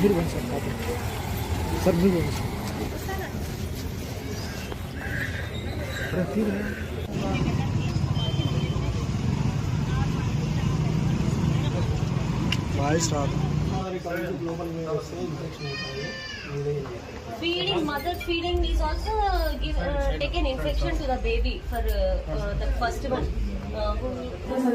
हिरवन sir sir हिरवन sir बाईस रात feeding mother feeding is also uh, give, uh, take infection to the baby for uh, uh, the first one. uh, who, who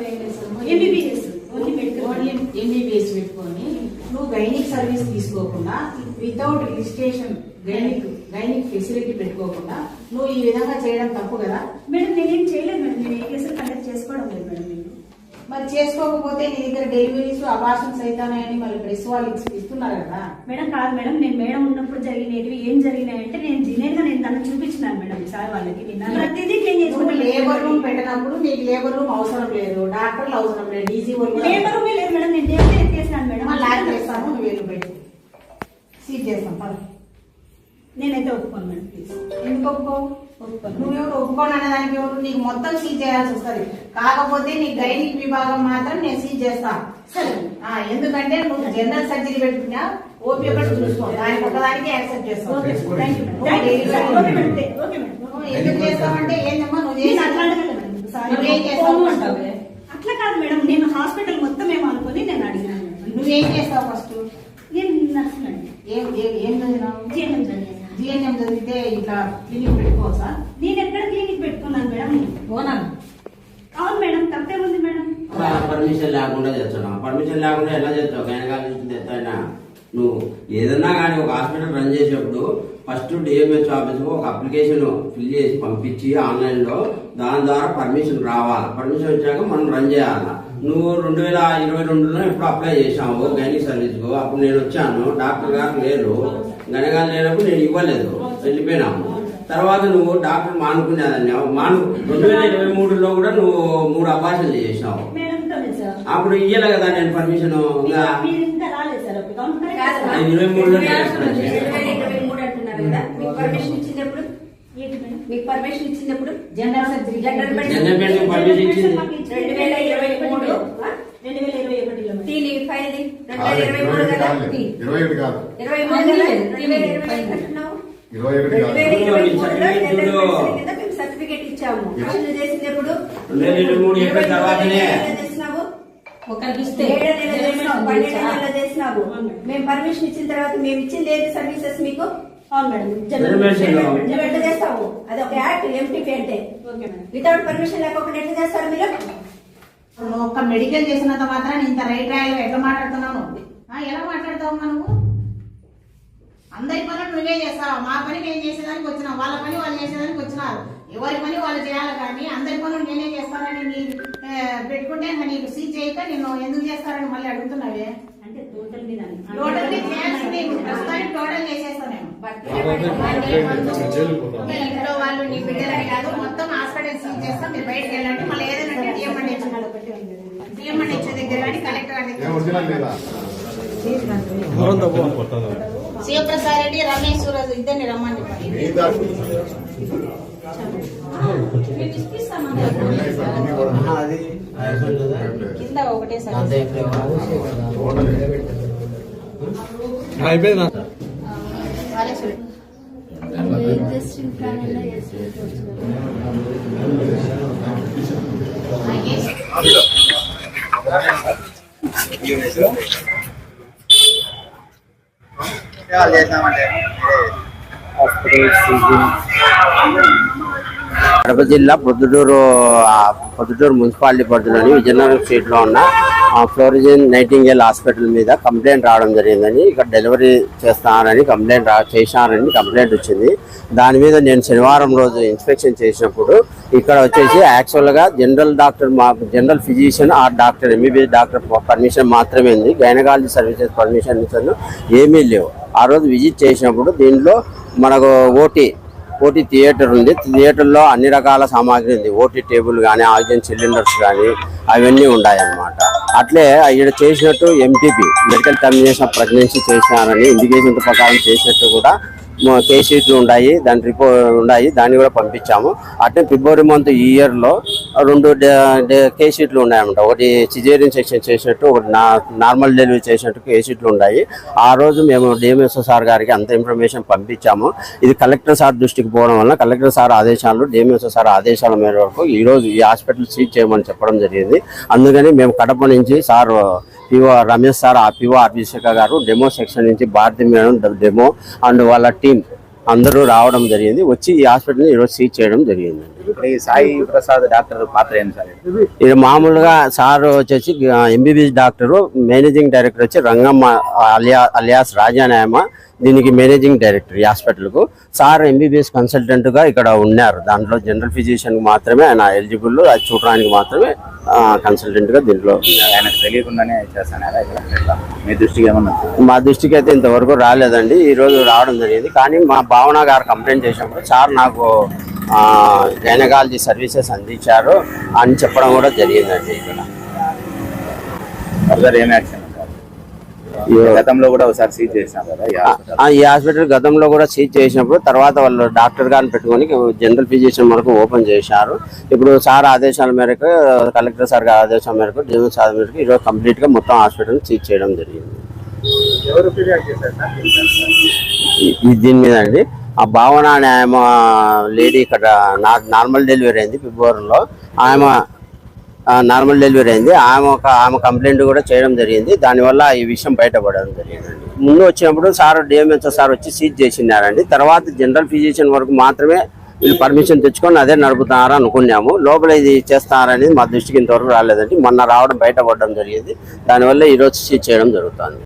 gynaec service తీసుకోకుండా without registration gynaec gynaec facility పెట్టుకోకుండా నువ్వు ఈ విధంగా చేయడం తప్పు కదా మేడం నేనేం చేయలేదు మేడం నేను ఏ కేసులు కండక్ట్ చేసుకోవడం లేదు మేడం నేను మరి చేసుకోకపోతే నీ దగ్గర డెలివరీస్ అబార్షన్స్ అవుతాయని మళ్ళీ ప్రెస్ వాళ్ళు ఇచ్చి- ఇస్తున్నారు కదా. మేడం కాదు మేడం నేను మేడం ఉన్నప్పుడు జరిగినవి ఏం జరిగినాయంటే నేను జినేట్గా నేను తను చూపించినాను మేడం సార్ వాళ్ళకి ప్రతిదీ క్లీన్ నువ్వు లేబర్ రూమ్ పెట్టినప్పుడు నీకు లేబర్ రూమ్ అవసరం లేదు డాక్టర్లు అవసరం లేదు కూడా లేబర్ రూమే లేదు. మేడం నేను డేట్ ఎత్తేసినాను మేడం. లాక్ చేస్తాను నువ్వు వెళ్ళి పెట్టి సీట్ చేస్తాం పద. నేనైతే ఒప్పుకోను మేడం ప్లీజ్ ఎందుకు ఒప్పుకోవు ఒప్పుకోను. నువ్వెవరు ఒప్పుకోను అనే దానికి ఎవరు? నీకు మొత్తం సీజ్ చేయాల్సి వస్తుంది. కాకపోతే నీ గైనిక్ విభాగం మాత్రం నేను సీజ్ చేస్తా. సరే. ఆ, ఎందుకంటే నువ్వు జనరల్ సర్జరీ పెట్టుకున్నా ఓపీ ఒకటి చూసుకో. దానికి ఒకదానికి యాక్సెప్ట్ చేస్తావు. ఎందుకు చేస్తావంటే ఏందమ్మా నువ్వు చేసి అట్లా చేస్తావు కాదు మేడం. నేను హాస్పిటల్ మొత్తం ఏమో అనుకుని నేను అడిగినాను. నువ్వేం చేస్తావు ఫస్ట్ నేను నర్స్ మేడం. ఏం ఏం- ఏం చదివినావు. జిఎన్ఎం చదివితే ఇట్లా క్లినిక్ పెట్టుకోవచ్చా? నేను ఎక్కడ క్లినిక్ పెట్టుకున్నాను మేడం? ఓనా అవును మేడం తప్పేముంది మేడం. పర్మిషన్ లేకుండా చేస్తున్నావు పర్మిషన్ లేకుండా ఎలా చేస్తావు? గైనకాలజిస్ట్ తెస్తాయినా నువ్వు ఏదన్నా కానీ ఒక హాస్పిటల్ రన్ చేసేప్పుడు ఫస్ట్ డిఎంహెచ్ ఆఫీస్కు ఒక అప్లికేషన్ ఫిల్ చేసి పంపించి ఆన్లైన్లో దాని ద్వారా పర్మిషన్ రావాలి. పర్మిషన్ వచ్చాక మనం రన్ చేయాలి? నువ్వు రెండు వేల ఇరవై రెండులో ఇప్పుడు అప్లై చేసావు గైనిక్ సర్వీస్కు అప్పుడు నేను వచ్చాను డాక్టర్ గారు లేరు. గనగాలు లేనప్పుడు నేను ఇవ్వలేదు వెళ్ళిపోయినాము. తర్వాత నువ్వు డాక్టర్ మానుకునేదాన్ని. మాను రెండు వేల ఇరవై మూడులో కూడా నువ్వు మూడు చేసినావు తోనే సార్ అప్పుడు ఇయ్యలే కదా నేను పర్మిషన్ ఇరవై మూడులో మీకు పర్మిషన్ ఇచ్చినప్పుడు ఏంటి మేడం? మీకు పర్మిషన్ ఇచ్చినప్పుడు జనరల్ సర్జరీ జనరల్ పర్మిషన్ ఇచ్చింది మాకు ఇచ్చింది రెండు వేల ఇరవై మూడు ఆ? రెండు వేల ఇరవై ఒకటిలో మేడం. టీలీ file the. రెండు వేల ఇరవై ఒకటి కాదు? ఇరవై ఒకటి కాదు. సర్టిఫికేట్ ఇచ్చాము. చేసినప్పుడు చేసినావు? మేము పర్మిషన్ ఇచ్చిన తర్వాత మేము ఇచ్చింది ఏది సర్వీసెస్ మీకు? అవును మేడం. ఎట్లా చేస్తావు అది ఒక యాక్ట్ ఎంపీపీ అంటే. వితౌట్ పర్మిషన్ లేకుండా ఎట్లా చేస్తారు మీరు? నువ్వు ఒక్క మెడికల్ చేసినంత మాత్రం ఇంత రైట్ రాయలు ఎట్లా మాట్లాడుతున్నావు ఎలా మాట్లాడతావు నువ్వు? అందరి పనులు నువ్వే చేస్తావు? మా పని మేము చేసేదానికి వచ్చినాం వాళ్ళ పని వాళ్ళు చేసేదానికి వచ్చినారు. ఎవరి పని వాళ్ళు చేయాలి కానీ అందరి పనులు నేనే చేస్తానని నీ పెట్టుకుంటే నీకు సీట్ చేయక నేను ఎందుకు చేస్తారని మళ్ళీ అడుగుతున్నావే? అంటే టోటల్ మీద టోటల్గా చేయాల్సింది ఇప్పుడు ప్రస్తుతానికి టోటల్ చేసేస్తా నేను. వాళ్ళు నీ బిడ్డలని కాదు మొత్తం హాస్పిటల్ సీజ్ చేస్తాం మీరు బయటకు వెళ్ళండి. మళ్ళీ ఏదైనా ఉంటే డిఎంఎండ్ డిఎంఎండ్ హెచ్ దగ్గర కానీ కలెక్టర్ గారి శివప్రసాద్ రెడ్డి రమేష్ సూరజ్ ఇద్దరిని రమ్మని కింద ఒకటే సార్. అయిపోయిందా కడప జిల్లా పొద్దుటూరు పొద్దుటూరు మున్సిపాలిటీ పరిధిలోని విజయనగరం స్ట్రీట్లో ఉన్న ఫ్లోరిజిన్ నైటింగేల్ హాస్పిటల్ మీద కంప్లైంట్ రావడం జరిగిందని ఇక్కడ డెలివరీ చేస్తానని కంప్లైంట్ రా చేశానని కంప్లైంట్ వచ్చింది. దాని మీద నేను శనివారం రోజు ఇన్స్పెక్షన్ చేసినప్పుడు ఇక్కడ వచ్చేసి యాక్చువల్గా జనరల్ డాక్టర్ మా జనరల్ ఫిజిషియన్ ఆ డాక్టర్ ఎంబీబీఎస్ డాక్టర్ పర్మిషన్ మాత్రమే ఉంది. గైనకాలజీ సర్వీసెస్ పర్మిషన్ ఏమీ లేవు. ఆ రోజు విజిట్ చేసినప్పుడు దీంట్లో మనకు ఓటీ ఓటీ థియేటర్ ఉంది. థియేటర్లో అన్ని రకాల సామాగ్రి ఉంది. ఓటీ టేబుల్ కానీ ఆక్సిజన్ సిలిండర్స్ కానీ అవన్నీ ఉన్నాయన్నమాట. అట్లే ఈడ చేసినట్టు ఎంటీపీ మెడికల్ టర్మినేషన్ ప్రెగ్నెన్సీ చేసినానని ఇండికేషన్ ప్రకారం చేసినట్టు కూడా కేసీట్లు ఉన్నాయి దాని రిపోర్ట్ ఉన్నాయి దాన్ని కూడా పంపించాము. అట్లే ఫిబ్రవరి మంత్ ఈ ఇయర్లో రెండు డే- ఉన్నాయన్నమాట. ఒకటి సిజేరియన్ సెక్షన్ చేసినట్టు ఒకటి నార్మల్ డెలివరీ చేసినట్టు కేసీట్లు ఉన్నాయి. ఆ రోజు మేము డిఎంఎస్ఓ సార్ గారికి అంత ఇన్ఫర్మేషన్ పంపించాము. ఇది కలెక్టర్ సార్ దృష్టికి పోవడం వల్ల కలెక్టర్ సార్ ఆదేశాలు డిఎంఎస్ఓ సార్ ఆదేశాల మేరకు ఈ రోజు ఈ హాస్పిటల్ సీజ్ చేయమని చెప్పడం జరిగింది. అందుకని మేము కడప నుంచి సార్ పిఓ రమేష్ సార్ ఆ PO Abhishek garu demo section నుంచి భారతి మేడం డెమో అండ్ వాళ్ళ టీం అందరూ రావడం జరిగింది. వచ్చి ఈ హాస్పిటల్ని ఈరోజు సీజ్ చేయడం జరిగింది. సాయి ప్రసాద్ డాక్టర్ పాత్ర ఏంటి సార్? ఇది? మామూలుగా సార్ వచ్చేసి ఎంబీబీఎస్ డాక్టర్ మేనేజింగ్ డైరెక్టర్ వచ్చి రంగమ్మ అలియా అలియాస్ రాజానాయమ దీనికి మేనేజింగ్ డైరెక్టర్ ఈ హాస్పిటల్కు. సార్ ఎంబీబీఎస్ కన్సల్టెంట్గా ఇక్కడ ఉన్నారు. దాంట్లో జనరల్ ఫిజిషియన్ మాత్రమే ఆయన ఎలిజిబుల్ అది చూడడానికి మాత్రమే కన్సల్టెంట్గా దీంట్లో ఆయనకు తెలియకుండానే చేస్తాను? మీ దృష్టికి ఏమన్నా? మా దృష్టికి అయితే ఇంతవరకు రాలేదండి. ఈ రోజు రావడం జరిగింది. కానీ మా భావన గారు కంప్లైంట్ చేసినప్పుడు సార్ నాకు గైనకాలజీ సర్వీసెస్ అందించారు అని చెప్పడం కూడా జరిగిందండి ఇక్కడ. ఏం యాక్షన్? గతంలో కూడా ఒకసారి సీజ్ చేసినాం కదా ఈ హాస్పిటల్. ఆ, ఈ హాస్పిటల్ గతంలో కూడా సీజ్ చేసినప్పుడు తర్వాత వాళ్ళు డాక్టర్ గారిని పెట్టుకొని జనరల్ ఫిజిషియన్ వరకు ఓపెన్ చేశారు. ఇప్పుడు సార్ ఆదేశాల మేరకు కలెక్టర్ సార్ గారి ఆదేశాల మేరకు డిఎం సార్ మేరకు ఈరోజు కంప్లీట్గా మొత్తం హాస్పిటల్ సీజ్ చేయడం జరిగింది. దీని మీద అండి. ఆ భావన అనే ఆమె లేడీ ఇక్కడ నా- నార్మల్ డెలివరీ అయింది ఫిబ్రవరిలో. ఆమె నార్మల్ డెలివరీ అయింది. ఆమె ఒక ఆమె కంప్లైంట్ కూడా చేయడం జరిగింది. దానివల్ల ఈ విషయం బయటపడడం జరిగిందండి ముందు వచ్చినప్పుడు సార్ డిఎంఎస్ఓ సార్ వచ్చి సీజ్ చేసినారండి. తర్వాత జనరల్ ఫిజిషియన్ వరకు మాత్రమే వీళ్ళు పర్మిషన్ తెచ్చుకొని అదే నడుపుతారా అనుకున్నాము. లోపల ఇది చేస్తున్నారనేది మా దృష్టికి ఇంతవరకు రాలేదండి. మొన్న రావడం బయటపడడం జరిగింది. దానివల్ల ఈరోజు సీజ్ చేయడం జరుగుతుంది.